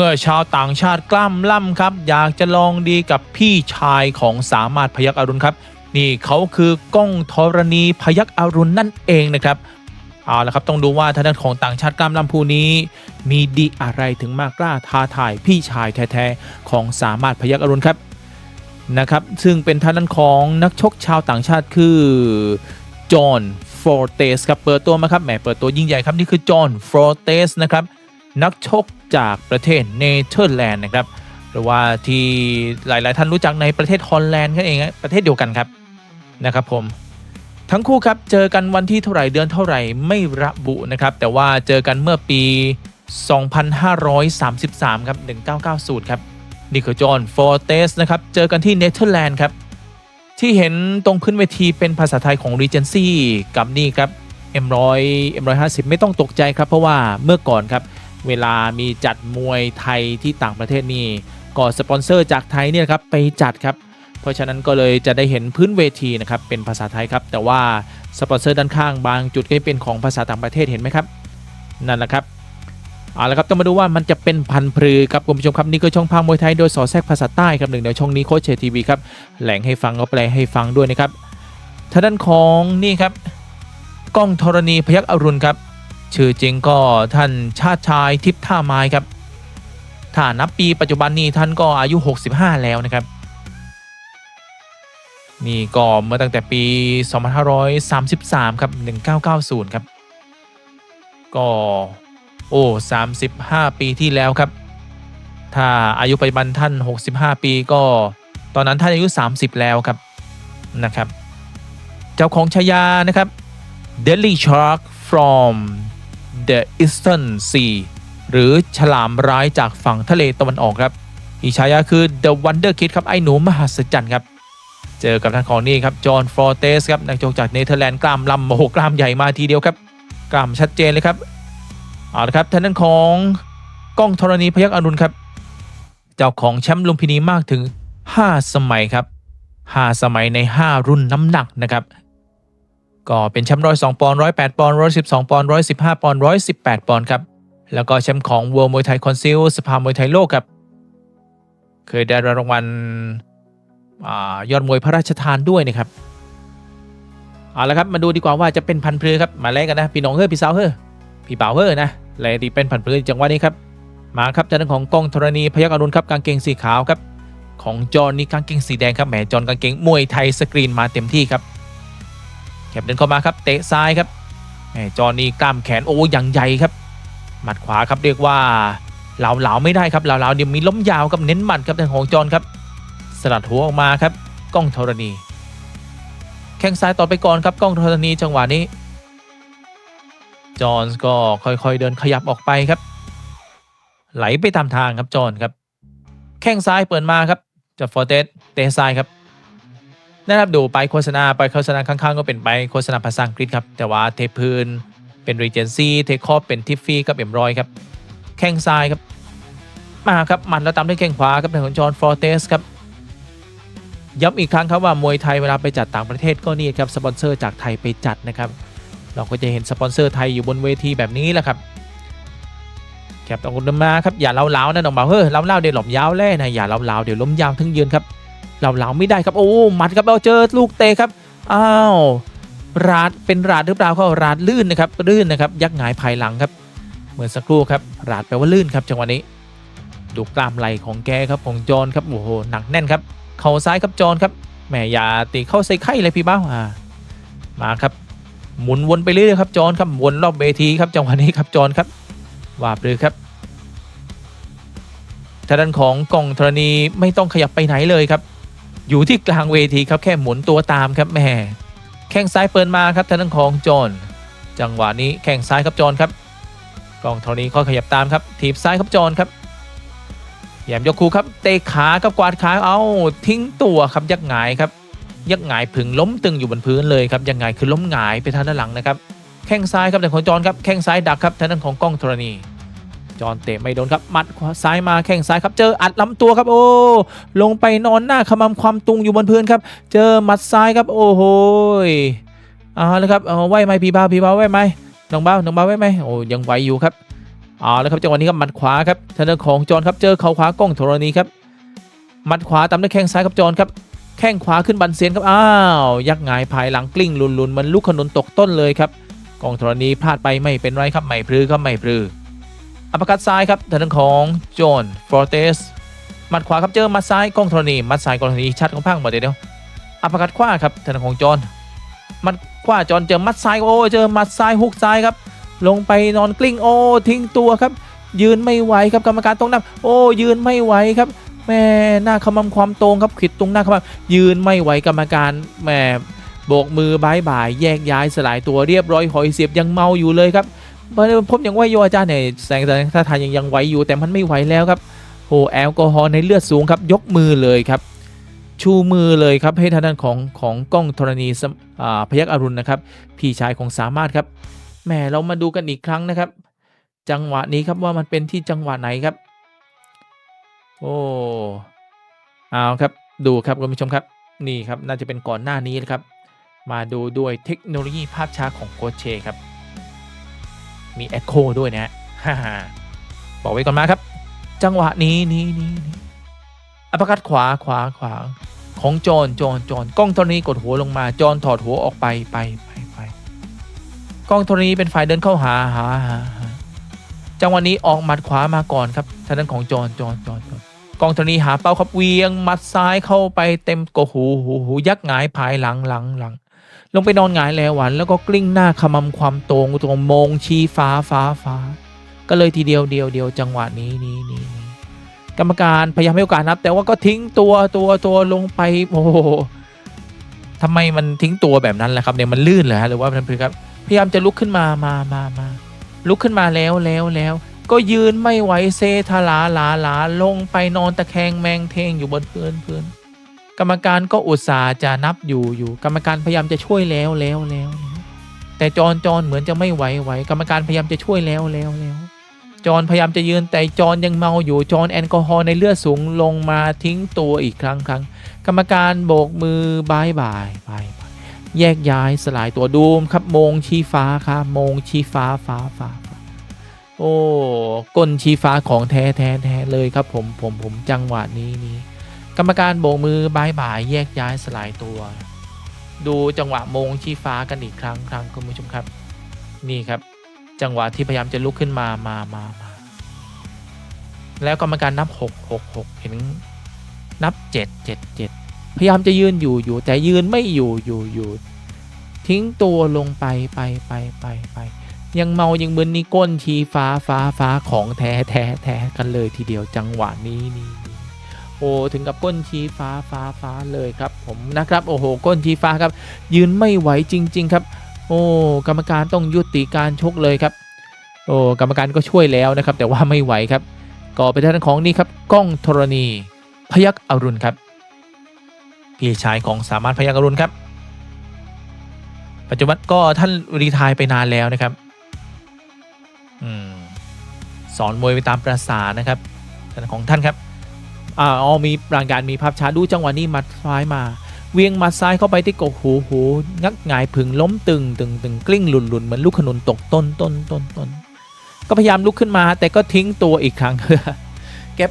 เมื่อชาวต่างชาติกล้ามล่ำครับ อยากจะลองดีกับพี่ชายของสามารถพยักอรุณครับ นี่เขาคือก้องธรณีพยักอรุณนั่นเองนะครับเอาละครับต้องดูว่าทางด้านของต่างชาติกล้ามล่ำผู้นี้ มีดีอะไรถึงมากกล้าท้าทายพี่ชายแท้ๆของสามารถพยักอรุณครับนะครับ ซึ่งเป็นทางด้านของนักชกชาวต่างชาติคือจอห์นฟอร์เตสครับเปิดตัวมาครับแหมเปิดตัวยิ่งใหญ่ครับนี่คือจอห์นฟอร์เตสนะครับนักชก จากประเทศเนเธอร์แลนด์นะครับหรือว่าที่หลาย ๆ ท่านรู้จักในประเทศฮอลแลนด์กันเองประเทศเดียวกันครับนะครับผมทั้งคู่ครับเจอกันวันที่เท่าไหร่เดือนเท่าไหร่ไม่ระบุนะครับ แต่ว่าเจอกันเมื่อปี 2533 ครับ 1990 ครับนี่คือจอห์นฟอร์เตสนะครับ เจอกันที่เนเธอร์แลนด์ครับ ที่เห็นตรงพื้นเวทีเป็นภาษาไทยของ Regency กับนี่ครับ M100 M150 ไม่ต้องตกใจครับ เพราะว่าเมื่อก่อนครับ เวลามีจัดมวยไทยที่ต่างประเทศนี่ก็สปอนเซอร์จากไทยเนี่ยครับไปจัดครับ เพราะฉะนั้นก็เลยจะได้เห็นพื้นเวทีนะครับเป็นภาษาไทยครับ แต่ว่าสปอนเซอร์ด้านข้างบางจุดก็เป็นของภาษาต่างประเทศเห็นไหมครับ นั่นแหละครับเอาละครับต้องมาดูว่ามันจะเป็นพันพรือครับคุณผู้ชมครับนี่คือช่องพังมวยไทยโดยสอแทรกภาษาใต้ครับหนึ่งในช่องนี้โคชเชทีวีครับแหล่งให้ฟังก็แปลให้ฟังด้วยนะครับทางด้านของนี่ครับกล้องธรณีพยักอรุณครับ ชื่อจริงก็ท่านชาติชายทิพท่าไม้ครับ ถ้านับปีปัจจุบันนี้ท่านก็อายุ 65 แล้วนะครับ นี่ก็เมื่อตั้งแต่ปี 2533 ครับ 1990 ครับ ก็โอ้35 ปีที่แล้วครับ ถ้าอายุปัจจุบันท่าน 65 ปีก็ตอนนั้นท่านอายุ 30 แล้วครับนะครับ เจ้าของฉายานะครับ Deadly Shark from the Eastern Sea หรือฉลามร้ายจากฝั่งทะเลตะวันออกครับ อีกฉายาคือ The Wonder Kid ครับไอ้หนูมหัศจรรย์ครับ เจอกับทางของนี่ครับจอห์นฟอร์เตสครับนักชกจากเนเธอร์แลนด์กล้ามลำโอ้โหกล้ามใหญ่มาทีเดียวครับ กล้ามชัดเจนเลยครับเอาละครับทางด้านของก้องธรณีพยักอรุณครับ เจ้าของแชมป์ลุมพินีมากถึง 5 สมัยครับ 5 สมัยใน 5 รุ่นน้ำหนักนะครับ ก็เป็นแชมป์ร้อยสองปอนด์ร้อยแปดปอนด์ร้อยสิบสองปอนด์ร้อยสิบห้าปอนด์ร้อยสิบแปดปอนด์ครับ แล้วก็แชมป์ของ World มวยไทยคอนซิลสภามวยไทยโลกครับ เคยได้รางวัลอยอดมวยพระราชทานด้วยนะครับ เอาละครับมาดูดีกว่าว่าจะเป็นพันธุ์พลือครับ มาแลกกันนะ พี่น้องเฮ้ยพี่สาวเฮ้ยพี่บ่าวเฮ้ยนะแลดีเป็นพันธุ์พลือจังหวะนี้ครับ มาครับจากนั้นของกล้องธรณีพยักอรุณครับกางเกงสีขาวครับ ของจอห์นนี่กางเกงสีแดงครับแหมจอห์นกางเกงมวยไทยสกรีนมาเต็มที่ครับ แคบเดินเข้ามาครับเตะซ้ายครับแหมจอนนี่กล้ามแขนโอ้ยังใหญ่ครับ หมัดขวาครับเรียกว่าเหลาเหลาไม่ได้ครับเหลาเหลาเดี๋ยวมีล้มยาวครับเน้นหมัดครับทางของจอนครับ สลัดหัวออกมาครับกล้องธรณี แข้งซ้ายต่อไปก่อนครับกล้องธรณีจังหวะนี้ จอนก็ค่อยๆเดินขยับออกไปครับ ไหลไปตามทางครับจอนครับ แข้งซ้ายเปิดมาครับจากฟอร์เตสเตะซ้ายครับ นะครับดูไปโฆษณาไปโฆษณาข้างๆ ก็เป็นไปโฆษณาภาษาอังกฤษครับ แต่ว่าเทพื้นเป็นรีเจนซี่เทคอปเป็นทิฟฟี่กับเอ็มรอยครับ แข้งซ้ายครับ มาครับหมันแล้วตามด้วยแข้งขวาครับทางของจอห์นฟอร์เตสครับย้ำอีกครั้งครับว่ามวยไทยเวลาไปจัดต่างประเทศก็นี่ครับสปอนเซอร์จากไทยไปจัดนะครับ เราก็จะเห็นสปอนเซอร์ไทยอยู่บนเวทีแบบนี้แหละครับแคบต้องคุณมาครับอย่าเล้าๆนะน้องบ่าวเฮ้ยเล้าๆเดี๋ยวหลบยาวแล่นะอย่าเล้าๆเดี๋ยวล้มยาวทั้งยืนครับ เราเหลาไม่ได้ครับโอ้หมัดครับเราเจอลูกเตะครับอ้าวราดเป็นราดหรือเปล่าเขาราดลื่นนะครับลื่นนะครับยักหงายภายหลังครับเหมือนสักครู่ครับราดแปลว่าลื่นครับจังหวะนี้ ดูกล้ามไหลของแกครับของจอนครับโอ้โหหนักแน่นครับเข่าซ้ายครับจอนครับแหมอย่าตีเข้าใส่ไข่เลยพี่บ้าอ่ามาครับหมุนวนไปเรื่อยๆครับจอนครับวนรอบเวทีครับจังหวะนี้ครับจอนครับว่าบเลยครับทางด้านของกล่องธรณีไม่ต้องขยับไปไหนเลยครับ อยู่ที่กลางเวทีครับแค่หมุนตัวตามครับแม่แข้งซ้ายเปิดมาครับทางด้านของจอนจังหวะนี้แข้งซ้ายครับจอนครับกองเท่านี้ก็ขยับตามครับถีบซ้ายครับจอนครับแยมยกคูครับเตะขากับกวาดขาเอาทิ้งตัวครับยักหงายครับยักหงายผึ่งล้มตึงอยู่บนพื้นเลยครับยังไงคือล้มหงายไปทางด้านหลังนะครับแข้งซ้ายครับทางของจอนครับแข้งซ้ายดักครับทางด้านของกล้องธรณี จอห์นเตะไม่โดนครับมัดขวาซ้ายมาแข้งซ้ายครับเจออัดลำตัวครับโอ้ลงไปนอนหน้าขมำความตุงอยู่บนพื้นครับ เจอมัดซ้ายครับโอ้โหเอาละครับเอาไหวไหมพี่บ้าพี่บ้าไหวไหมน้องบ้าน้องบ้าไหวไหมโอ้ยังไหวอยู่ครับเอาแล้วครับจังหวะนี้ครับมัดขวาครับทางด้านของจอห์นครับเจอเข่าขวากล้องธรณีครับมัดขวาตามด้วยแข้งซ้ายครับจอห์นครับแข้งขวาขึ้นบันเซียนครับอ้าวยักหงายภายหลังกลิ้งลุนๆเหมันลูกขนุนตกต้นเลยครับกล้องธรณีพลาดไปไม่เป็นไรครับไม่พลือครับไม่พลือ อัปคัตซ้ายครับทางด้านของจอห์นฟอร์เตสหมัดขวาครับเจอมัดซ้ายกล้องธรณีมัดซ้ายกล้องธรณีชัดของพังหมดเดียวอัปเปอร์คัตขวาครับทางด้านของจอห์นมัดขวาจอห์นเจอมัดซ้ายโอ้เจอมัดซ้ายฮุกซ้ายครับ ลงไปนอนกลิ้งโอ้ทิ้งตัวครับ ยืนไม่ไหวครับกรรมการตรงนับโอ้ยืนไม่ไหวครับแม่หน้าขมำความตรงครับขิดตรงหน้าขมำยืนไม่ไหวกรรมการแม่โบกมือบายบายแยกย้ายสลายตัวเรียบร้อยหอยเสียบยังเมาอยู่เลยครับ ผมยังไหวโยอาจารย์เนี่ยแสงแต่ท่าทางยังยังไหวอยู่แต่มันไม่ไหวแล้วครับโอ้แอลกอฮอล์ในเลือดสูงครับยกมือเลยครับ ชูมือเลยครับให้ทางด้านของของกล้องธรณีพยักอรุณนะครับพี่ชายของสามารถครับแหมเรามาดูกันอีกครั้งนะครับ จังหวะนี้ครับว่ามันเป็นที่จังหวะไหนครับ โอ้เอาครับดูครับคุณผู้ชมครับนี่ครับน่าจะเป็นก่อนหน้านี้นะครับ มาดูด้วยเทคโนโลยีภาพช้าของโคชเชครับ มี Echo ด้วยนะฮะฮ่าฮ่าบอกไว้ก่อนมาครับ จังหวะนี้นี้นี้นอัปคัดขวาขวาขวาของจอนจอนจอนกล้องตัวนี้กดหัวลงมาจอนถอดหัวออกไปไปไปไปกล้องโทรนี้เป็นฝ่ายเดินเข้าหาหาหาจังหวะนี้ออกหมัดขวามาก่อนครับทางด้านของจอนจอนจอนจอนกล้องโทรนี้หาเป้าครับเวียงหมัดซ้ายเข้าไปเต็มกหูหูหูยักหงายภายหลังหลังหลัง ลงไปนอนหงายแล้วหวัน แล้วก็กลิ้งหน้าขมำความตรงตรงมงชี้ฟ้าฟ้าฟ้า ก็เลยทีเดียวเดียวเดียวจังหวะนี้นี้นี้กรรมการพยายามให้โอกาสนับ แต่ว่าก็ทิ้งตัวตัวตัวลงไปโอ้โหทำไมมันทิ้งตัวแบบนั้นล่ะครับเนี่ยมันลื่นเหรอฮะหรือว่ามันเป็นครับ พยายามจะลุกขึ้นมามามามาลุกขึ้นมาแล้วแล้วแล้ว ก็ยืนไม่ไหวเซทลาลาลาลงไปนอนตะแคงแมงเทงอยู่บนพื้นพื้น กรรมการก็อุตส่าห์จะนับอยู่อยู่ กรรมการพยายามจะช่วยแล้วแล้วแล้วแต่จอนจอนเหมือนจะไม่ไหวไหวกรรมการพยายามจะช่วยแล้วแล้วแล้วจอนพยายามจะยืนแต่จอนยังเมาอยู่จอนแอลกอฮอล์ในเลือดสูงลงมาทิ้งตัวอีกครั้งครั้งกรรมการโบกมือบายบายบายบายแยกย้ายสลายตัวดูมครับมงชี้ฟ้าครับมงชี้ฟ้าฟ้าฟ้าฟ้าโอ้ก้นชี้ฟ้าของแท้แท้แท้เลยครับผมผมผมจังหวะนี้นี้ กรรมการโบกมือบายบายแยกย้ายสลายตัว ดูจังหวะโมงชี้ฟ้ากันอีกครั้งครั้งคุณผู้ชมครับ นี่ครับ จังหวะที่พยายามจะลุกขึ้นมามามามาแล้วกรรมการนับหกหกหกเห็นนับเจ็ดเจ็ดเจ็ดพยายามจะยืนอยู่อยู่แต่ยืนไม่อยู่อยู่อยู่ทิ้งตัวลงไปไปไปไปไปยังเมายังมึนนี่ก้นชี้ฟ้าฟ้าฟ้าของแท้แท้แท้กันเลยทีเดียวจังหวะนี้นี่ โอ้ถึงกับก้นชี้ฟ้าฟ้าฟ้าเลยครับผมนะครับโอ้โหก้นชี้ฟ้าครับ ยืนไม่ไหวจริง ๆ ครับ โอ้กรรมการต้องยุติการชกเลยครับ โอ้กรรมการก็ช่วยแล้วนะครับ แต่ว่าไม่ไหวครับ ก็เป็นทางด้านของนี่ครับก้องธรณีพยักอรุณครับพี่ชายของสามารถพยักอรุณครับ ปัจจุบันก็ท่านรีทายไปนานแล้วนะครับอมสอนมวยไปตามประสานะครับท่านของท่านครับ อ่าอ๋อมีรางการมีภาพช้าดูจังหวะนี้มัดซ้ายมาเวียงมัดซ้ายเข้าไปที่กกหูหูงักหงายผึ่งล้มตึงตึงตึงกลิ้งหลุนหลุนเหมือนลูกขนุนตกต้นต้นต้นต้นก็พยายามลุกขึ้นมา แต่ก็ทิ้งตัวอีกครั้งเก็บ